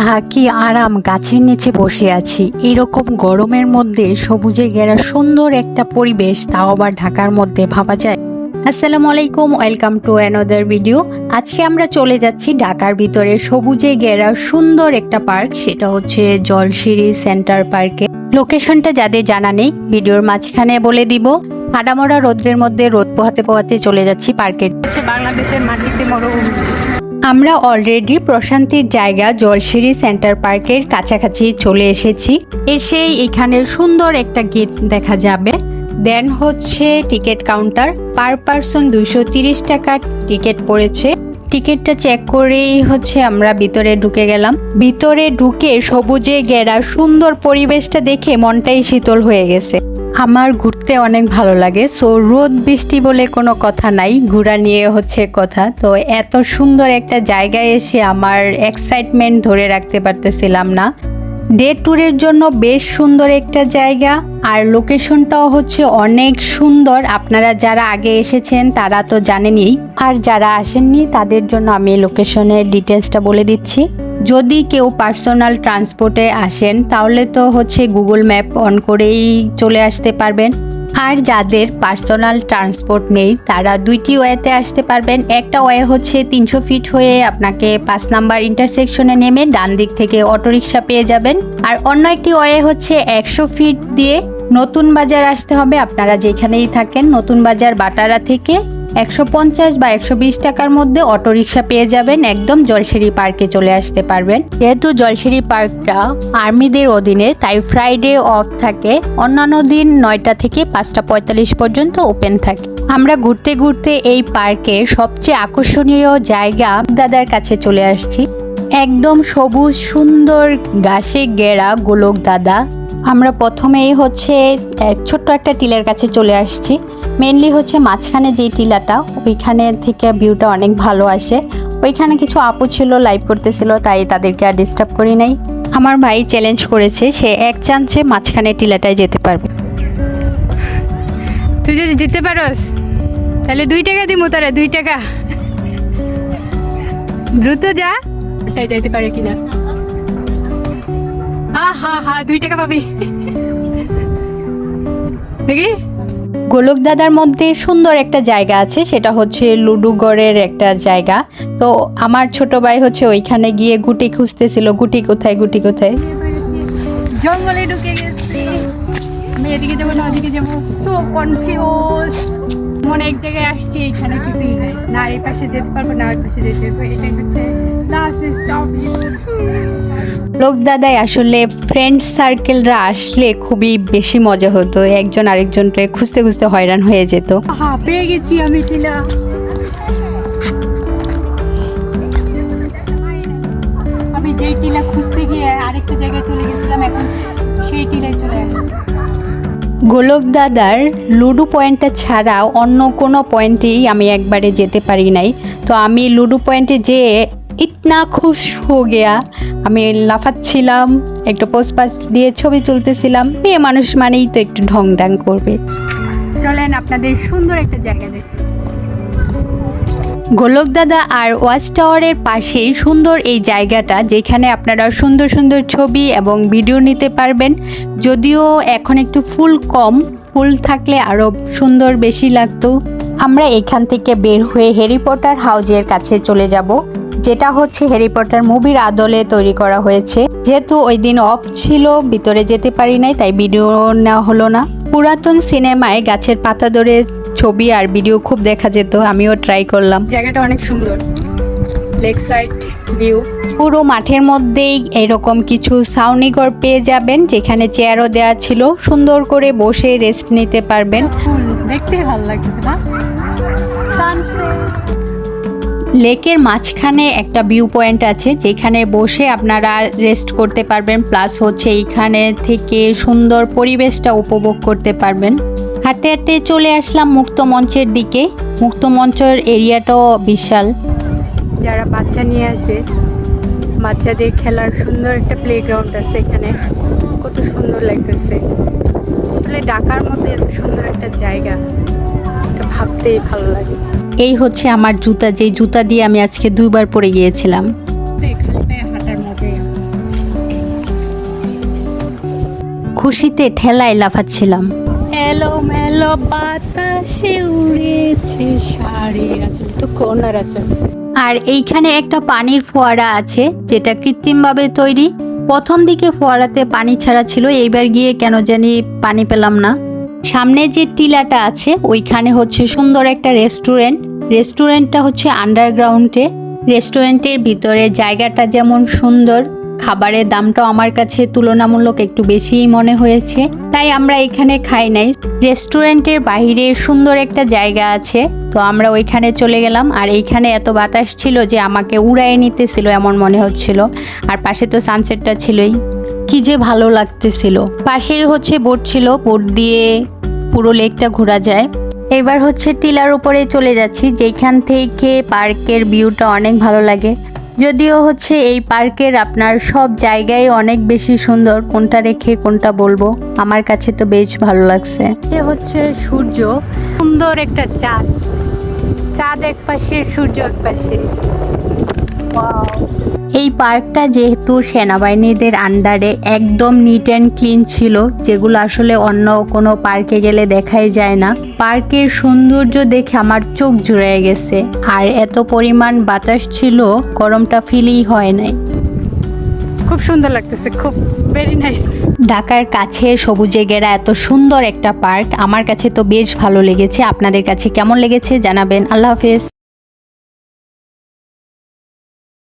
আহা, কি আরাম, গাছের নিচে বসে আছি। এরকম গরমের মধ্যে সবুজে ঘেরা সুন্দর একটা পরিবেশ, তাও আবার ঢাকার মধ্যে ভাবা যায়। আসসালামু আলাইকুম, ওয়েলকাম টু অ্যানাদার ভিডিও। আজকে আমরা চলে যাচ্ছি ঢাকার ভিতরে সবুজে ঘেরা সুন্দর একটা পার্ক, সেটা হচ্ছে জলশিরি সেন্টার পার্কে। লোকেশনটা যাদের জানা নেই, ভিডিওর মাঝখানে বলে দিব। আডামরা রোদ্রের মধ্যে রোদ পোহাতে পোহাতে চলে যাচ্ছি পার্কে। বাংলাদেশের মাটিতে মরুভূমি। আমরা অলরেডি প্রশান্তির জায়গা জলশিরি সেন্টার পার্কের কাছাকাছি চলে এসেছি। এসেই এখানে সুন্দর একটা গেট দেখা যাবে। দেন হচ্ছে টিকিট কাউন্টার পার পারসন দুইশো তিরিশ টাকার টিকিট পড়েছে। টিকিটটা চেক করেই হচ্ছে আমরা ভিতরে ঢুকে গেলাম। ভিতরে ঢুকে সবুজে ঘেরা সুন্দর পরিবেশটা দেখে মনটাই শীতল হয়ে গেছে। আমার ঘুরতে অনেক ভালো লাগে। সো রোদ, বৃষ্টি বলে কোনো কথা নাই। ঘোরা নিয়ে হচ্ছে কথা। তো এত সুন্দর একটা জায়গায় এসে আমার এক্সাইটমেন্ট ধরে রাখতে পারতেছিলাম না। ডে ট্যুরের জন্য বেশ সুন্দর একটা জায়গা। আর লোকেশনটাও হচ্ছে অনেক সুন্দর। আপনারা যারা আগে এসেছেন, তারা তো জানেনই। আর যারা আসেননি, তাদের জন্য আমি লোকেশনের ডিটেলসটা বলে দিচ্ছি। যদি কেউ পার্সোনাল ট্রান্সপোর্টে আসেন, তাহলে তো হচ্ছে গুগল ম্যাপ অন করেই চলে আসতে পারবেন। আর যাদের পার্সোনাল ট্রান্সপোর্ট নেই, তারা দুইটি ওয়েতে আসতে পারবেন। একটা ওয়ে হচ্ছে তিনশো ফিট হয়ে আপনাকে পাঁচ নাম্বার ইন্টারসেকশনে নেমে ডান দিক থেকে অটোরিকশা পেয়ে যাবেন। আর অন্য একটি ওয়ে হচ্ছে একশো ফিট দিয়ে নতুন বাজার আসতে হবে। আপনারা যেখানেই থাকেন নতুন বাজার বাটারা থেকে একশো পঞ্চাশ বা একশো বিশ টাকার মধ্যে অটোরিকশা পেয়ে যাবেন, একদম জলসিরি পার্কে চলে আসতে পারবেন। যেহেতু জলসিরি পার্কটা আর্মিদের অধীনে, তাই ফ্রাইডে অফ থাকে। অন্যান্য দিন নয়টা থেকে পাঁচটা পঁয়তাল্লিশ পর্যন্ত ওপেন থাকে। আমরা ঘুরতে ঘুরতে এই পার্কে সবচেয়ে আকর্ষণীয় জায়গা দাদার কাছে চলে আসছি। একদম সবুজ, সুন্দর, গাছে গেরা গোলক দাদা। আমরা প্রথমেই হচ্ছে ছোট্ট একটা টিলের কাছে চলে আসছি। মেনলি হচ্ছে মাঝখানে যে টিলাটা, ওইখানে থেকে ভিউটা অনেক ভালো আসে। ওইখানে কিছু আপু ছিল লাইভ করতেছিল, তাই তাদেরকে আর ডিস্টার্ব করি নাই। আমার ভাই চ্যালেঞ্জ করেছে, সে এক চান্সে মাঝখানে টিলাটায় যেতে পারবে। তুই যদি দিতে পারোস, তাহলে দুই টাকা দিমু তারা, দুই টাকা। দ্রুত যা ওটাই যাইতে পারে কিনা। হা হা হা দুই টাকা পাবি। দেখি গোলক দাদার মধ্যে সুন্দর একটা জায়গা আছে সেটা হচ্ছে লুডুগড়ের একটা জায়গা। তো আমার ছোট ভাই হচ্ছে ওইখানে গিয়ে গুটি খুঁজতেছিল গুটি কোথায় গুটি কোথায়? জঙ্গলে ঢুকে গেছি। আমি এদিকে যাব না ওদিকে যাব। সো কনফিউজ মনে এক জায়গায় আসছি এখানে কিছুই নেই। না এই পাশে যেতে পারব না ওই পাশে যেতে পারব এটাই হচ্ছে লাস্ট স্টপ লোক দাদাই আসলে ফ্রেন্ড সার্কেলরা আসলে খুবই বেশি মজা হতো। একজন আরেকজনকে খুঁজতে খুঁজতে হয়রান হয়ে যেত। হা পেয়ে গেছি আমি টিলা আমি যেই টিলা খুঁজতে গিয়ে আরেকটা জায়গায় চলে গেছিলাম এখন সেই টিলায় চলে আসছি। গোলক দাদার লুডো পয়েন্টটা ছাড়া অন্য কোনো পয়েন্টেই আমি একবারে যেতে পারি নাই। তো আমি লুডো পয়েন্টে যেয়ে ইতনা খুশ হো গিয়া। আমি লাফাচ্ছিলাম, একটু পোস্ট পাস দিয়ে ছবি তুলতেছিলাম। মেয়ে মানুষ মানেই তো একটু ঢং ডাং করবে। চলেন আপনাদের সুন্দর একটা জায়গা দেখি গোলক দাদা আর ওয়াচ টাওয়ারের পাশেই সুন্দর এই জায়গাটা, যেখানে আপনারা সুন্দর সুন্দর ছবি এবং ভিডিও নিতে পারবেন। যদিও এখন একটু ফুল কম, ফুল থাকলে আরও সুন্দর বেশি লাগতো। আমরা এখান থেকে বের হয়ে হ্যারি পটার হাউজের কাছে চলে যাব, যেটা হচ্ছে হ্যারি পটার মুভির আদলে তৈরি করা হয়েছে। যেহেতু ওই দিন অফ ছিল, ভিতরে যেতে পারি নাই, তাই ভিডিও নেওয়া হলো না। পুরাতন সিনেমায় গাছের পাতা ধরে ছবি আর ভিডিও খুব দেখা যেত আমিও ট্রাই করলাম। জায়গাটা অনেক সুন্দর। লেক সাইড ভিউ পুরো মাঠের মধ্যেই এরকম কিছু সাউনিঘর পেয়ে যাবেন যেখানে চেয়ারও দেওয়া ছিল। সুন্দর করে বসে রেস্ট নিতে পারবেন। দেখতে ভালো লাগছে না? লেকের মাঝখানে একটা ভিউ পয়েন্ট আছে যেখানে বসে আপনারা রেস্ট করতে পারবেন। প্লাস হচ্ছে এইখানে থেকে সুন্দর পরিবেশটা উপভোগ করতে পারবেন। হাঁটতে হাঁটতে চলে আসলাম মুক্ত মঞ্চের দিকে। মুক্ত মঞ্চের এরিয়াটাও বিশাল। যারা বাচ্চা নিয়ে আসবে বাচ্চাদের খেলার সুন্দর একটা প্লেগ্রাউন্ড আছে এখানে। কত সুন্দর লাগতেছে। আসলে ডাকার মতো এত সুন্দর একটা জায়গা এটা ভাবতেই ভালো লাগে। এই হচ্ছে আমার জুতা যে জুতা দিয়ে আমি আজকে দুইবার পরে গিয়েছিলাম। খুশিতে ঠেলায় লাফাচ্ছিলাম। এলো মেলো বাতাসে উড়েছে শাড়ি আচল তো কোনার আচল আর এইখানে একটা পানির ফোয়ারা আছে, যেটা কৃত্রিমভাবে তৈরি। প্রথম দিকে ফোয়ারাতে পানি ছাড়া ছিল, এইবার গিয়ে কেন জানি পানি পেলাম না। সামনে যে টিলাটা আছে, ওইখানে হচ্ছে সুন্দর একটা রেস্টুরেন্ট। রেস্টুরেন্টটা হচ্ছে আন্ডারগ্রাউন্ডে। রেস্টুরেন্টের ভিতরে জায়গাটা যেমন সুন্দর খাবারের দামটাও আমার কাছে তুলনামূলক একটু বেশিই মনে হয়েছে। তাই আমরা এখানে খাই নাই। রেস্টুরেন্টের বাইরে সুন্দর একটা জায়গা আছে। তো আমরা ওইখানে চলে গেলাম। আর এইখানে এত বাতাস ছিল যে আমাকে উড়ায় নিতেছিল এমন মনে হচ্ছিল। আর পাশে তো সানসেটটা ছিলই। কি যে ভালো লাগতেছিল। পাশেই হচ্ছে বোট ছিল। বোট দিয়ে পুরো লেকটা ঘোরা যায়। এবার হচ্ছে টিলার উপরে চলে যাচ্ছি। যেখান থেকে পার্কের ভিউটা অনেক ভালো লাগে। যদিও হচ্ছে এই পার্কের আপনার সব জায়গায় অনেক বেশি সুন্দর কোনটা রেখে কোনটা বলব? আমার কাছে তো বেশ ভালো লাগছে। এ হচ্ছে সূর্য। সুন্দর একটা চাঁদ। চাঁদ এক পাশে সূর্য এক পাশে! এই পার্কটা যেহেতু সেনাবাহিনীদের আন্ডারে একদম নিট অ্যান্ড ক্লিন ছিল যেগুলো আসলে অন্য কোনো পার্কে গেলে দেখাই যায় না। পার্কের সৌন্দর্য দেখে আমার চোখ জুড়ে গেছে আর এত পরিমাণ বাতাস ছিল গরমটা ফিলই হয় নাই। খুব সুন্দর লাগতেছে খুব ভেরি নাইস ঢাকার কাছে সবুজে ঘেরা এত সুন্দর একটা পার্ক আমার কাছে তো বেশ ভালো লেগেছে। আপনাদের কাছে কেমন লেগেছে জানাবেন। আল্লাহ হাফেজ।